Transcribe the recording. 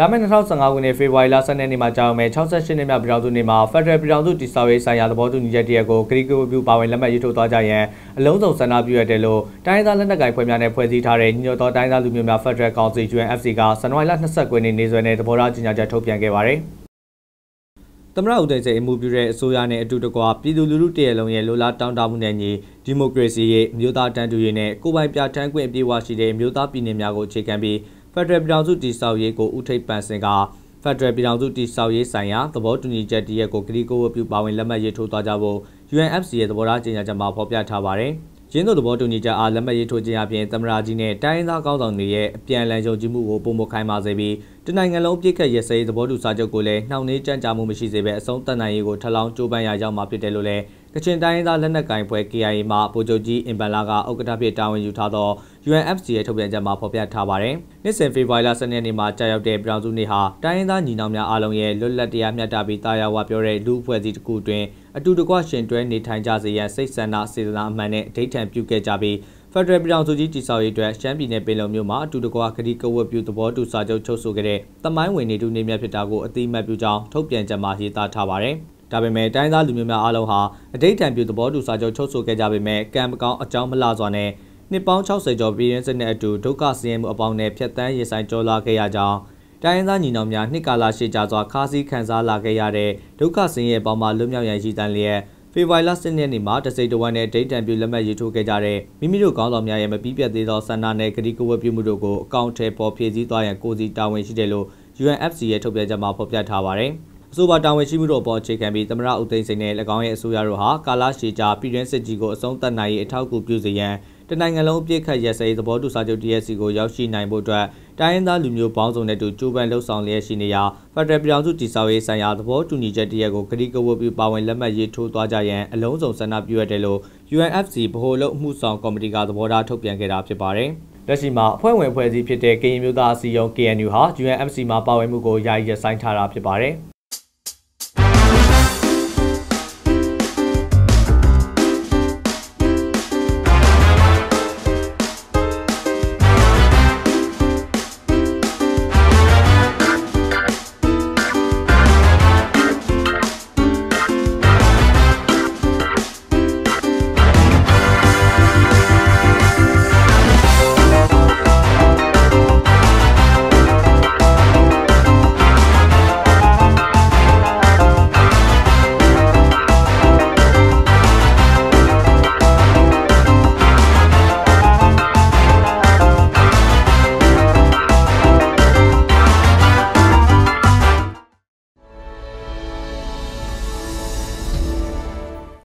လာမယ့်2015ခုနှစ်ဖေဖော်ဝါရီလ12ရက်နေ့မှာကြာရောက်မယ့်68နှစ်မြောက်ပြည်ထောင်စုနေ့မှာဖက်ဒရယ်ပြည်ထောင်စုတည်ဆောက်ရေးဆိုင်ရာသဘောတူညီချက်တရက်ကိုကတိကဝတ်ပြုပါဝင်လက်မှတ်ရေးထိုးသွားကြရန်အလုံးစုံဆန္ဒပြုရတယ်လို့တိုင်းဒေသလက်နက်ကိုင်ဖွဲ့များနဲ့ဖွဲ့စည်းထားတဲ့ညီညွတ်သောတိုင်းဒေသလူမျိုးများဖက်ဒရယ်ကောင်စီ UNFC ကဇန်နဝါရီလ29ရက်နေ့နေ့စွဲနဲ့သဘောထားကြေညာချက်ထုတ်ပြန်ခဲ့ပါတယ်။သမရဦးသိန်းစိန်အမှုပြုတဲ့အစိုးရနဲ့အတူတကွပြည်သူလူထုတရလုံးရဲ့လိုလားတောင်းတမှုနဲ့ညီဒီမိုကရေစီရဲ့မြို့သားတန်းတူရေးနဲ့ကိုပိုင်ပြဋ္ဌာန်းခွင့်အပြည့်အဝရှိတဲ့မြို့သားပြည်နယ်များကိုအခြေခံပြီး ဖက်ဒရယ်ပြည်ထောင်စုတည်ဆောက်ရေးကိုဥထိပ်ပန်ဆင်ကဖက်ဒရယ်ပြည်ထောင်စုတည်ဆောက်ရေးဆိုင်ရာသဘောတူညီချက်တရက်ကိုကတိကိုဝပြုပါဝင်လက်မှတ်ရေးထိုးသွားကြဖို့ UNFC ရဲ့သဘောထားကြေညာချက်မှာဖော်ပြထားပါတယ်။ရင်းတို့သဘောတူညီချက်အားလက်မှတ်ရေးထိုးခြင်းအပြင်သမရာကြီးနဲ့တိုင်းသားကောင်းဆောင်တွေရဲ့အပြန်အလှန်ယုံကြည်မှုကိုပုံမခိုင်းပါစေပြီးတနိုင်ငံလုံးပြည့်ခတ်ရစဲသဘောတူစာချုပ်ကိုလည်းနှောင့်နှေးကြမ်းကြမှုမရှိစေဘဲအဆုံးသတ်နိုင်ရေးကိုထပ်လောင်းကြိုးပမ်းရရောက်မှာဖြစ်တယ်လို့လည်း ကချင်တိုင်းသားလက်နက်ကင်ဖွဲ့ KIA မှဗိုလ်ချုပ်ကြီးအင်ပန်လာကဥက္ကဋ္ဌဖြစ်တာဝန်ယူထားသော UNFC ရဲ့ထုတ်ပြန်ချက်မှာဖော်ပြထားပါတယ်။နှစ်စဉ်ဖေဖော်ဝါရီလ12ရက်နေ့မှာကြာရောက်တဲ့ပြည်ထောင်စုနေ့ဟာတိုင်းရင်းသားညီနောင်များအားလုံးရဲ့လွတ်လပ်တရားမျှတပြီးတာယာဝပြောတဲ့လူအဖွဲ့အစည်းတစ်ခုတွင်အတူတကွရှင်တွဲနေထိုင်ကြစေရန်စိတ်ဆန္ဒစေတနာအမှန်နဲ့အဋိဌံပြုခဲ့ကြပြီးဖက်ဒရယ်ပြည်ထောင်စုကြီးတည်ဆောက်ရေးအတွက်ရှမ်းပြည်နယ်ပင်လုံမြို့မှာအတူတကွခရီးကဝတ်ပြုသဘောတူစာချုပ်ချုပ်ဆိုခဲ့တဲ့တမိုင်းဝင်နေတူနေမြတ်ဖြစ်တာကိုအတိအမှတ်ပြုကြောင်းထုတ်ပြန်ချက်မှာရေးသားထားပါတယ်။ ဒါပေမဲ့တိုင်းသားလူမျိုးများအားလုံးဟာအတိတ်တံပြုသဘောတူစာချုပ်ချုပ်ဆိုခဲ့ကြပေမဲ့ကံမကောင်းအကြောင်းမလှစွာနဲ့နှစ်ပေါင်း60ကျော်ပြည်ရင်းစစ်နဲ့အတူဒုက္ခဆင်းရဲမှုအပေါင်းနဲ့ဖျက်ဆီးရင်ဆိုင်ကြောလာခဲ့ရကြောင်းတိုင်းရင်းသားညီနောင်များနှစ်ကာလရှေ့ကြစွာခါးစည်းခံစားလာခဲ့ရတဲ့ဒုက္ခဆင်းရဲပေါင်းမှလွတ်မြောက်ရန်ရည်တမ်းလျက်ဖေဖော်ဝါရီလ10ရက်နေ့မှာတစိတဝမ်းနဲ့ဒိတ်တံပြုလက်မှတ်ရေးထိုးခဲ့ကြတဲ့မိမိတို့ခေါင်းဆောင်များရဲ့မပြီးပြတ်သေးသောဆန္ဒနဲ့ကတိကဝတ်ပြုမှုတို့ကိုအကောင့်ထဲပေါ်ဖြည့်ဆည်းသွားရန်ကိုစီတာဝန်ရှိတယ်လို့ UNFC ရဲ့ထုတ်ပြန်ချက်မှာဖော်ပြထားပါတယ်။ အဆိုပါတာဝန်ရှိမှုတို့အပေါ်အခြေခံပြီးသမရဦးသိန်းစိန်နဲ့၎င်းရဲ့အစိုးရတို့ဟာကာလရှည်ကြာပြည်တွင်းစစ်ကြီးကိုအဆုံးသတ်နိုင်ရေးအထောက်အကူပြုစေရန်တနိုင်ငံလုံးအပြည့်ခတ်ရက်စဲသဘောတူစာချုပ် DSC ကိုရောက်ရှိနိုင်ဖို့အတွက်တိုင်းရင်းသားလူမျိုးပေါင်းစုံနဲ့တူကြိုးပမ်းလှုပ်ဆောင်လျက်ရှိနေရာဖက်ဒရယ်ပြည်ထောင်စုတည်ဆောက်ရေးဆိုင်ရာသဘောတူညီချက်တရက်ကိုကတိကဝတ်ပြုပါဝင်လက်မှတ်ရေးထိုးသွားကြရန်အလုံးစုံဆန္ဒပြုရတယ်လို့ UNFC ဗဟိုလုံမှုဆောင်ကော်မတီကသဘောထားထုတ်ပြန်ခဲ့တာဖြစ်ပါတယ်။လက်ရှိမှာအဖွဲ့ဝင်အဖွဲ့အစည်းဖြစ်တဲ့ကရင်မျိုးသားအစည်းအရုံး KNU ဟာ UNFC မှာပါဝင်မှုကိုယာယီရပ်ဆိုင်းထားတာဖြစ်ပါတယ်။